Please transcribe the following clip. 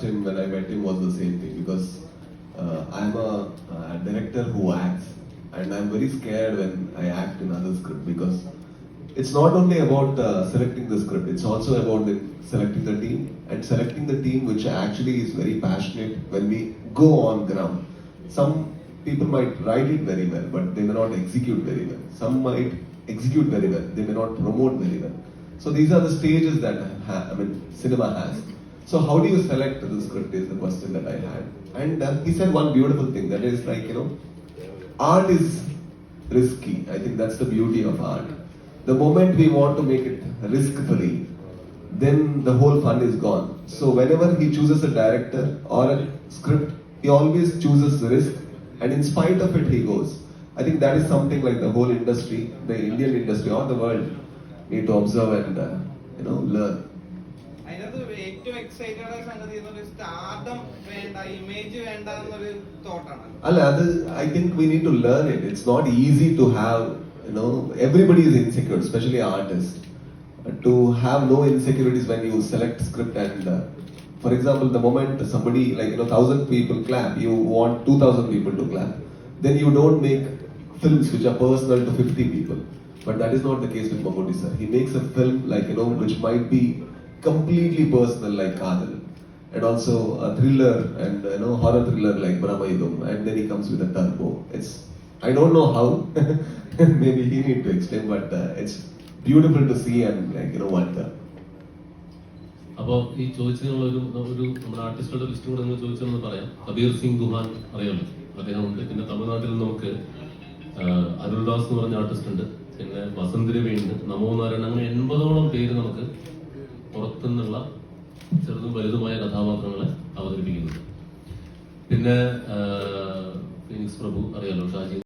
him when I met him was the same thing because uh, I'm a, uh director who acts, and I'm very scared when I act in other script because it's not only about uh, selecting the script; it's also about the, selecting the team and selecting the team which actually is very passionate when we go on ground. Some people might write it very well, but they may not execute very well. Some might execute very well, they may not promote very well. So these are the stages that ha- I mean cinema has. So how do you select the script is the question that I had. And uh, he said one beautiful thing that is like you know, art is risky. I think that's the beauty of art. The moment we want to make it risk free, then the whole fun is gone. So whenever he chooses a director or a script, he always chooses risk, and in spite of it, he goes. I think that is something like the whole industry, the Indian industry or the world, need to observe and uh, you know learn. അതിനകത്ത് ഏറ്റവും excited ആയ സംഗതി എന്നൊരു stardom വേണ്ട image വേണ്ട എന്നൊരു തോട്ടാണ് Allah, other- I think we need to learn it. It's not easy to have, you know, everybody is insecure, especially artists. To have no insecurities when you select script and, uh, for example, the moment somebody, like, you know, thousand people clap, you want 2000 people to clap. Then you don't make films which are personal to 50 people. But that is not the case with Mammootty sir. He makes a film like, you know, which might be completely personal like Kadal and also a thriller and you know horror thriller like Brahmayudam and then he comes with a turbo. It's I don't know how. Maybe he need to explain, but uh, it's beautiful to see and like you know what. wonder. അപ്പോൾ ഈ ചോദിച്ചതിനുള്ള ഒരു ഒരു നമ്മുടെ ആർട്ടിസ്റ്റുകളുടെ list കൂടെ നിങ്ങൾ ചോദിച്ചതെന്ന് പറയാം കബീർ സിംഗ് ദുഹാൻ അറിയാമല്ലോ അദ്ദേഹമുണ്ട് പിന്നെ തമിഴ്നാട്ടിൽ നമുക്ക് അരുൾദാസ് എന്ന് പറഞ്ഞ ആർട്ടിസ്റ്റ് ഉണ്ട് പിന്നെ വസന്ത് രവിയുണ്ട് നമോ നാരായണ അങ്ങനെ എൺപതോളം പേര് നമുക്ക് പുറത്തുനിന്നുള്ള ചെറുതും വലുതുമായ കഥാപാത്രങ്ങളെ അവതരിപ്പിക്കുന്നത് പിന്നെ ഫിനിക്സ് പ്രഭു അറിയാലോ ഷാജി?